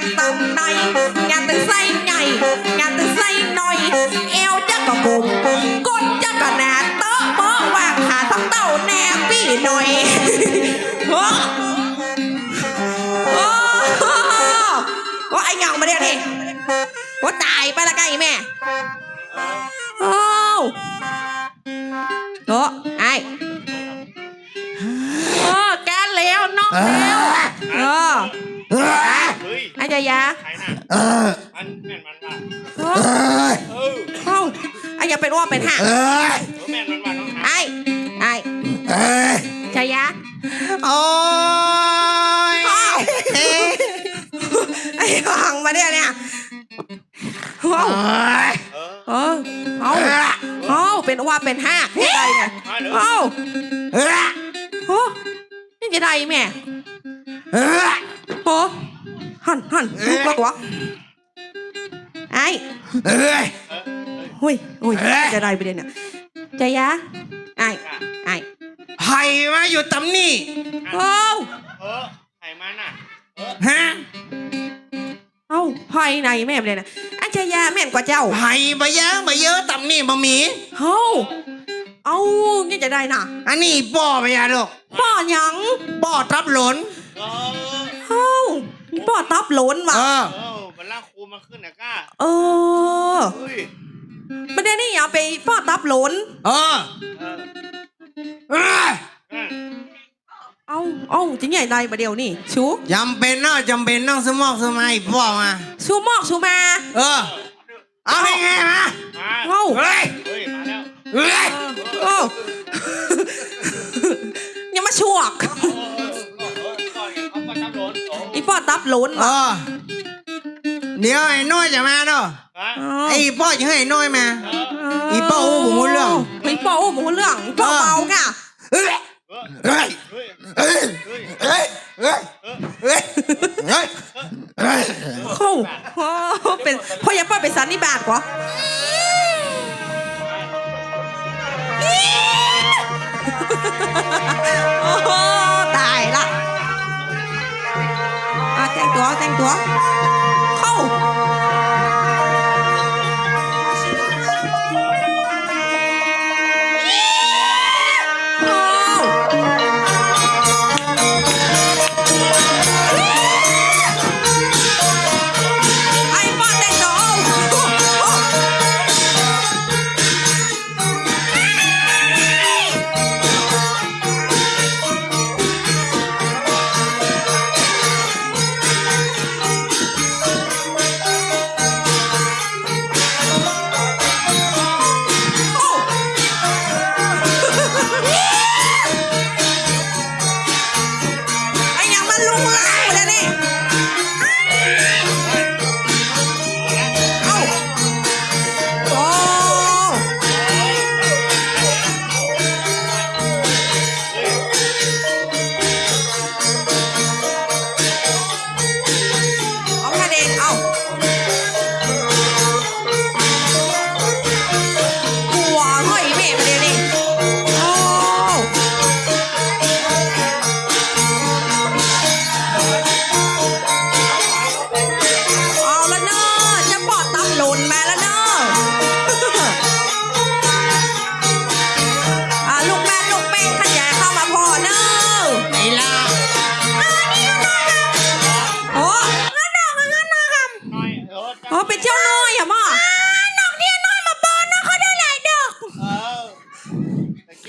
านตำในงานตึงไส้ใหญ่งานตึงไส้หน่อย เอวจะกระบุกก้นจะกระหนาโต๊ะโป๊ะวางขาทั้งเต้าแนบปี้หน่อยโอ้โอ้โอ้ไอ้เหงามาเดี๋ยวนี้โอ้ตายไปละไงแม่โอ้โอ้ไอ้โอ้แกแล้วนอกแล้วเออเฮ้ ยไอ้จายาใครน่ะเออมันแม่นมันว่ะโอ้เอ้ยเออเอ้าไอ้อย่าเป็นว่าเป็นห่าเอ้ยเออแม่นมันว่ะน้องหาไอ้ไอ้เอ้ยจายาโอ้ยอ้าวไอ้ฟังมาเนี่ยเนี่ยเอ้าโอ้ยเออเออเอาเอาเป็นว่าเป็นห้าเฮ้ยอะไรเนี่ยมาเด้อเอาเอ้ยโอ้นี่จะได้แม่เอ้ยโอ้ หันหันลุกแล้ววะไอ้เอ้ยเออเออหุยหุยเอ้ยจะได้ไปเดี๋ยวเนี่ยจายาไอ้ไอ้ไผ่มาอยู่ตำนี่โอ้เออใครมันน่ะเออฮะเอ้าภายในแม่ไปเลยนะอาจารยาแม่นกว่าเจ้าไผ่มาเยอะมาเยอะตำนี่บะหมี่เฮ้าเอานี่จะได้น่ะ อันนี้ป่อไปยาลูกป้อหยังป่อทับหลนเออเฮ้า นี่ป้อตับหลนว่ะ เออ เออมันล่างครูมาขึ้นนะก้าเออเฮ้ยไม่ได้นี่อย่าไปป้อตับหลนเออเออเอ้ยนั่นเอาเอาจะใหญ่ไรประเดี๋ยวนี่ชูจำเป็นเนาะจำเป็นต้องสมอกสมัยป่อมา ชูมอกชูมา เออ เอาให้ไงมามาเอ้า เฮ้ยเฮ้ยมาแล้วเฮ้ยเอออ ลนเอว่ะอเดี๋ยวไอ้น้อยจะมาเนาะฮะไอ้ป่อจะให้ไอ้น้อยมาเอออีป้ออู้ผมรู้เรื่องอีป้ออู้ผมรู้เรื่องอีป้อเมาค่ะเฮ้ยเออเฮ้ยเฮ้ยเฮ้ยเฮ้ยเฮ้ยเฮ้ยเฮ้ยเฮ้ยเข้าโอ้เป็นพ่ออย่าป้าเป็นสันนิบาตกว่าโอ้โห แต่งตัวแต่งตัว ไอ้ยั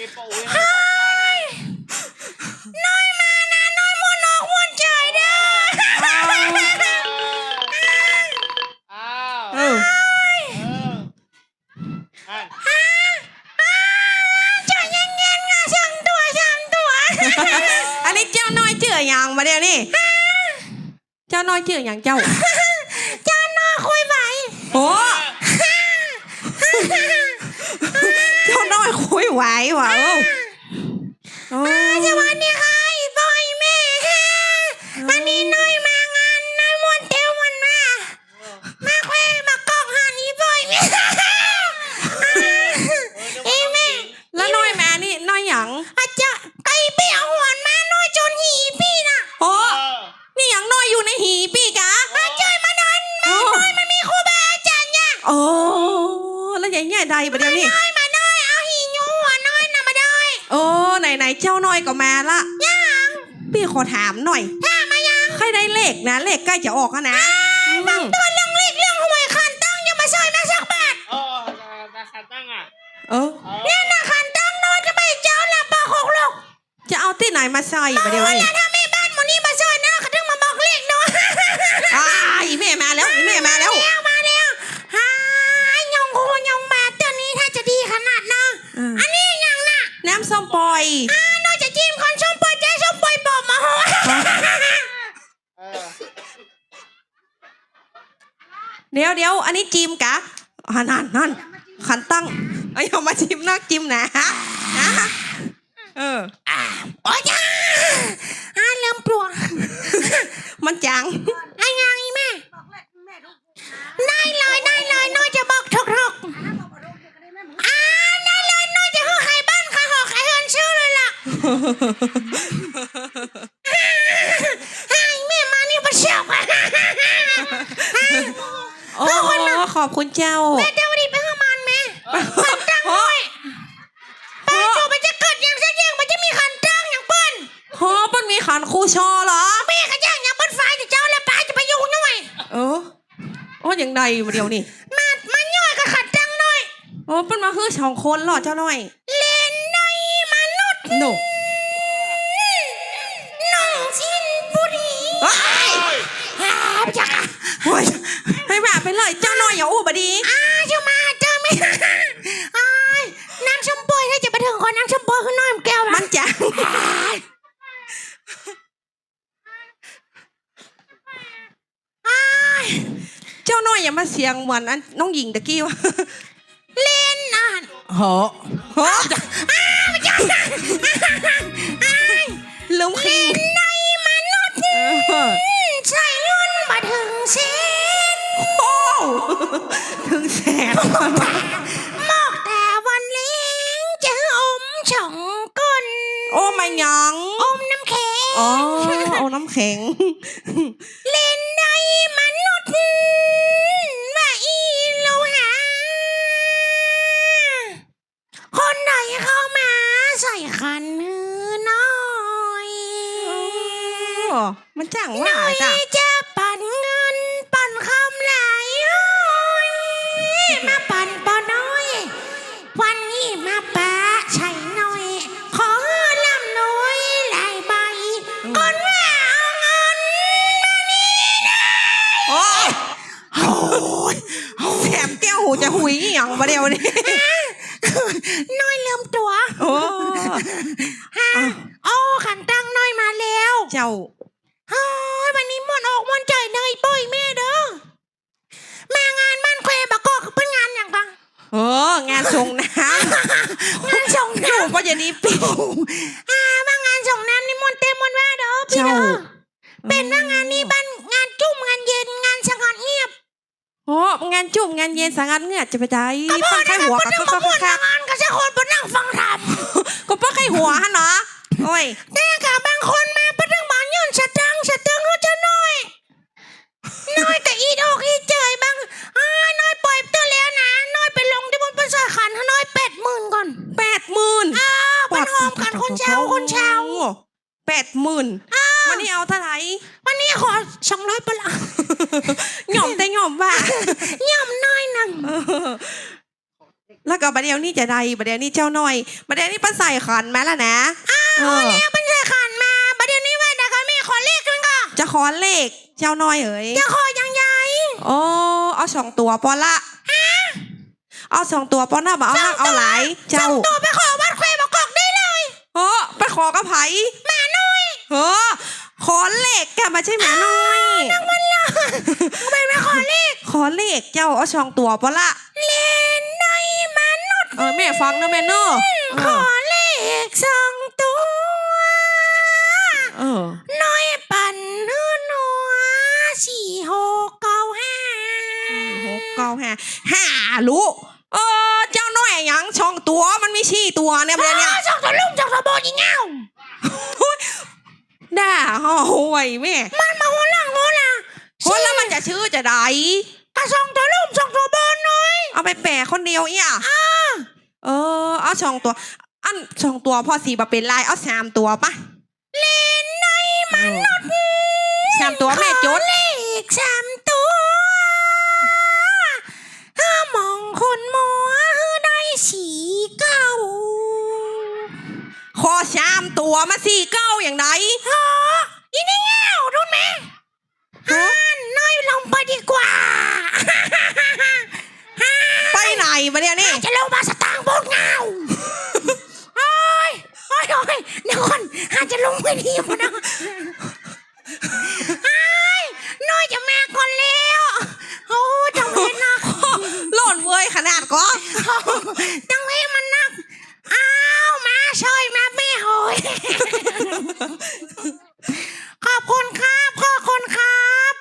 น้อยมานะน้อยมวนอกมวนใจเด้ออ้าวเออเออนั่นใจเย็นๆค่ะช่างตัวช่างตัวอันนี้เจ้าน้อยเจืออย่างมาเดี๋ยวนี้เจ้าน้อยเจืออย่างเจ้า ไหวหโอ้มาสวันนี้ใค่ะบอยแม่ฮะวันนี้น้อยมางานน้อยมวนเตี้ยวมันมา มาแควมากอกหานี้บอยแม่เอ้แม่แล้วน้อยแม่นี่น้อยหยังอาจจะไก่เปี้ยหวนมาน้อยจนหีพี่นะโอ้นี่หยังน้อยอยู่ในหีพี่กะอาจารย์มานอนมาน้อยมันมีครูบาอาจารย์เนี่ยโอ้แล้วใหญ่ใหญ่ใดประเดี๋ยวนี้ โอ้ไหนไหนๆเจ้าน้อยก็มาละยังพี่ขอถามหน่อยถามมายังใครได้เลขนะเลขใกล้จะออกแล้วนะอืมตัวเรื่องเล็กเรื่องหวยคันตั้งอย่ามาซอยแม่สักบาทเออราคาตั้งอะเออเออ เนี่ยนะคันตั้งน้อยจะไปเจ้าละปะหกลูกจะเอาที่ไหนมาใส่ประเดี๋ยวนี้แล้วถ้าแม่บ้านหมูนี่มาซอยนะเขาถึงมาบอกเลขน้อย อ้ายแม่มาแล้วแม่มาแล้ว แล้วมาแล้วฮายยองโคยองมาตัวนี้ถ้าจะดีขนาดนะ อ่า อันนี้ยังน่ะ น้ำส้มปล่อย อ่าน้อยจะจิ้มคนชมปล่อยใจชมปล่อยบอกมาโห เออ เดี๋ยวเดี๋ยวอันนี้จิมกะอ่านั่นนั่นขันตั้งไอ้ยเอามาจิมนักจิมนะฮะฮะเออโอ้ยจ้าอ่าเริ่มปลวงมันจังไอ้ยังอีแม่ได้เลยได้เลยน้อยจะบอกทุกทุกๆอ่าได้เลยน้อยจะให้ใครบ้านใครหอกใครเฮินชื่อเลยล่ะไอ้แม่มานี่มาเชี่ยว โอ้ขอบคุณ เจ้า แม่เดี๋ยวดีไปข้ามันแม่ขันตั้งโอ้ด้วยป้าจูมันจะเกิดอย่างเสียอย่างมันจะมีขันตั้งอย่างเปิ้นโหมันมีขันครูชอเหรอแม่ก็ย่างอย่างเปิ้นไฟจะเจ้าแล้วป้าจะไปอยู่หน่อยเออโอ้ยังไงเดี๋ยวนี้มามันย่อยกับขันตั้งหน่อยโอ้เป็นมาคือสองคนเหรอเจ้าหน่อยเล่นในมนุษย์หนูน้ ไปเลยเจ้าหน่อยอย่าอู้บดีอ้าเจ้ามาเจอไหมอ้ายนางชมปอยถ้าจะไปถึงคนนางชมปอยคือน้อยมันแก้วมันะนจังอ้ายเจ้าหน่อยอย่ามาเสียงเหมือนอันน้องหญิงตะกี้วะเล่นอะโหโอ้ลืมคิงในมนุ ถึงแสนมอกแต่วันเลี้ยงจะอมช่องก้นโอ้ไม่ยังอมน้ำแข็งอ๋อเอาน้ำแข็ง เล่นในมนุษย์ว่าอีโลหะคนไหนเข้ามาใส่ขันมือน้อยโอ้มันจังหว่าน่อยจ้ะ มาปั่นปอน้อย วันนี้มาแปะใช่หน่อย ขอลำน้อยหลายใบก่อนว่าเอาเงินโอ้ยแถมเตี้ยวหูจะหุยอหย่างประเดี๋ยวนี้น้อยลืมตัว โอ้ ฮะโอ้ขันตั้งน้อยมาแล้ว เจ้า เฮ้ยวันนี้มวนออกมวนใจเนยปุ้ยแม่เด้อแม่งานมันแควบกอกเป็นงานอย่างกัง เออ งานส่งน้งานส่งำน้หนูก็จะดีปีำอ่าว่างานส่งน้ำนี่มวนเต็มมวนว่าเด้อพี่เจ้าเด้อเป็นว่างานนี้บ้านงานจุ่มงานเย็นงานสงบเงียบโอ้งานจุ่มงานเย็นสังงัดเหงือดจะไปได้ป้าไข้หัวกับเรื่องป้ามาพูดค่ะงานก็จะคนบนนั่งฟังทก็ป้าไข้หัวฮะเนาะโอ้ยำแต่กับบางคนมาประเรื่องบานยืนสตังค์สตังค์เขาจะน้อยน้อยแต่อีดอกอีเจยบางอ่าน้อยปล่อยตัวแล้วนะน้อยไปลงที่บนประสาขันให้น้อยเป็ดหมื่นก่อน แปดหมื่น อ้าวมันหอมกันคนเช้าคนเช้า แปดหมื่นวันนี้เอาเท่าไหร่ วันนี้ขอสองร้อยปะละ หย่อมแต่หย่อมว่า ย่ำน้อยนัง เออแล้วก็ประ เดี๋ยวนี้จะได้ประเดี๋ยวนี้เจ้าน้อยประเดี๋ยวนี้ป้าใส่ขันไหมล่ะนะเออเนี่ยมันจะขันมาประเดี๋ยวนี้ว่าดาก็ไม่ขอเลขกันก็จะขอเลขเจ้าน้อยเอ๋ยจะขอยังไงโอ้เอาสองตัวปอนละเอาสองตัวปอนละบ่เอานักเอาหลายสเจ้าองตัวไปขอวัดแควบกอกได้เลยเออไปขอกระไผแม่น้อยเออขอเลขแกมาใช่ไหมน้อยไปไม่ขอเลขขอเลขเจ้าเอาสองตัวปอนละ ออแม่ฟังนะแม่เนอะขอเลขสองตัว เออ น้อยปั่นหัวหนัวสี่หกเก้าห้าหกเก้าห้าห้าลูกเออเจ้าน้อยหยังช่องตัวมันมีชี่ตัวเนี่ยประเดี๋ยวเนี่ยสองตัวลุ่มสองตัวโบยิงเงาด่าห่วยแม่ มันมาหัวหลังหัวหลังคนแล้วมันจะชื่อจะไดกระสองตัวลุ่มสองตัวบนหน่อยเอาเอาไปแปะคนเดียวเอี่ยเออ เอาสองตัว อันสองตัวพอสีบเป็นลายเอาสามตัวปะเล่นในมนุษย์สามตัวแม่จดเลขสามตัวห้ามองคนมัวได้สีเก้าคอสามตัวมาสี่เก้าอย่างไหนฮะอีนี่เงี้ยวรู้ไหมฮันน้อยลงไปดีกว่า ไปไหนมาเนี่ยนี่จะลงมาสตางค์บนเงาโอ้ยโอ้ยโอ้ยเดี๋ยวก่อนอาจจะลงไปดีกว่นะไอ้ยน้อยจะแม่คนเลี้ยวโอ้ยจังเวนักหล่นเว้ยขนาดก็จังเวมันนักอ้าวมาช่วยมาไม่โหยขอบคุณครับขอบคุณครับ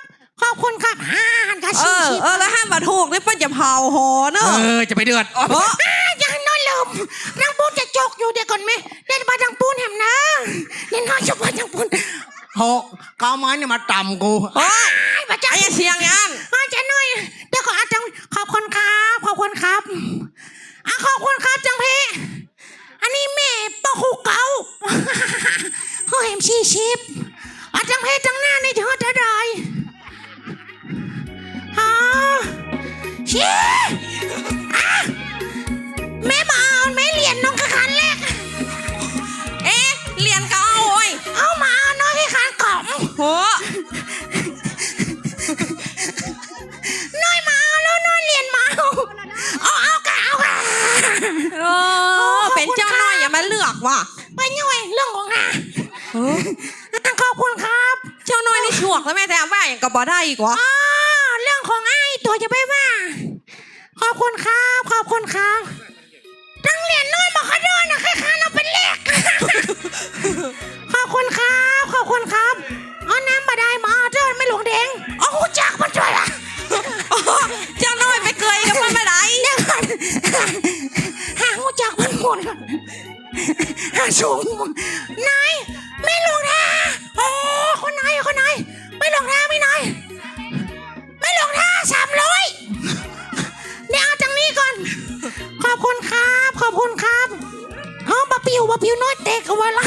ขอบคุณครับห้าหันกระเอชีอชิบเออแล้วห้ามมาถูกนี่เปิ้นจะเผาหอเนอะเออจะไปเดือดอ๋อเพราะอ้ายังน้อ นางปูนจะจกอยู่เดี๋ยวก่อนไหมเดี๋ยวมาทางปูนแหมนะเดี๋ยวน้อยจะมาทางปูนหกเก้าไม้เนี่ยมาต่ำกูโอ้ยไอ้ประจักไอ้เสียงยันอาจะน้อยเดี๋ยวขออาจังขอบคุณครับขอบคุณครับอะขอบคุณครับจังเพอันนี้แม่ปะคูเก่าเขาเห็นชีชิปอาจังเพจังหน้าใน ขอบคุณครับ เจ้าน้อยนี่ฉวกแล้วแม่แต่ว่าอย่างกับบ่ได้อีกวะอ๋อเรื่องของไอ้ตัวจะไปว่า ขอบคุณครับ ขอบคุณครับตั้งเหรียญน้อยมาขดอนนะแค่ค้าเราเป็นเลขขอบคุณครับ ขอบคุณครับเอาน้ำมาได้มาเจ้าไม่หลวงแดงเอาหูจักมันช่วยล่ะอ๋อเจ้าน้อยไปเกยกับมันไม่ได้เดี๋ยวก่อนหาหูจักมันหมดก่อน หาสูงนายไม่หลงแท้โอ้คนนายคนนายไม่หลงแท้ไม่นายไม่ลงท่าสามร้อยเดี๋ยวเอาจังนี้ก่อน ขอบคุณครับ ขอบคุณครับเอาบะปิวบะปิวน้อยเตกเอาไว้ละ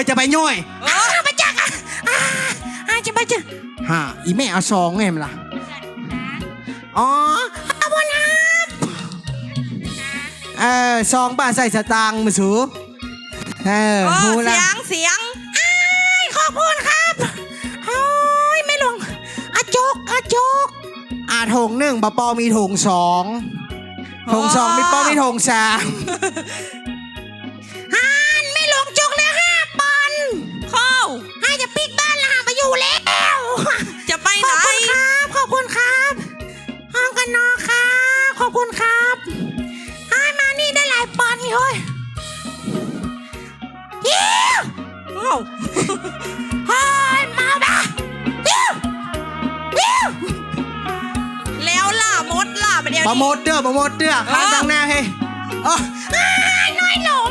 ปิ้ลเนอะเออจะไปย่อยเอออาไปจักอะอ่าอ่าจะไปจักฮะอีแม่เอาซองไงมันล่ะอ๋ออาบนาเออซองบ้านใส่สตางค์มาสูเออเออหูเสีละยงเสียงอ้ายขอบคุณครับโอ้ยไม่ลงอาจกอาจก อาถงหนึ่งบะปอมีถงสองถงสองมีปอมีถงสาม ไปขไหนอบคุณครับ ขอบคุณครับห้องกันนอกครับขอบคุณครับให้มานี่ได้หลายปันนี่เฮ้ยยิ้วเอ้าเฮ้ยมาบ้ายิ้วยิ้วแล้วล่ะมดล่ะประเดี๋ยวบะนี้หมดเด้อบะหมดเด้อข้างเออ ทางหน้าเฮ้ยอ๋อ อ้ายน้อยหลง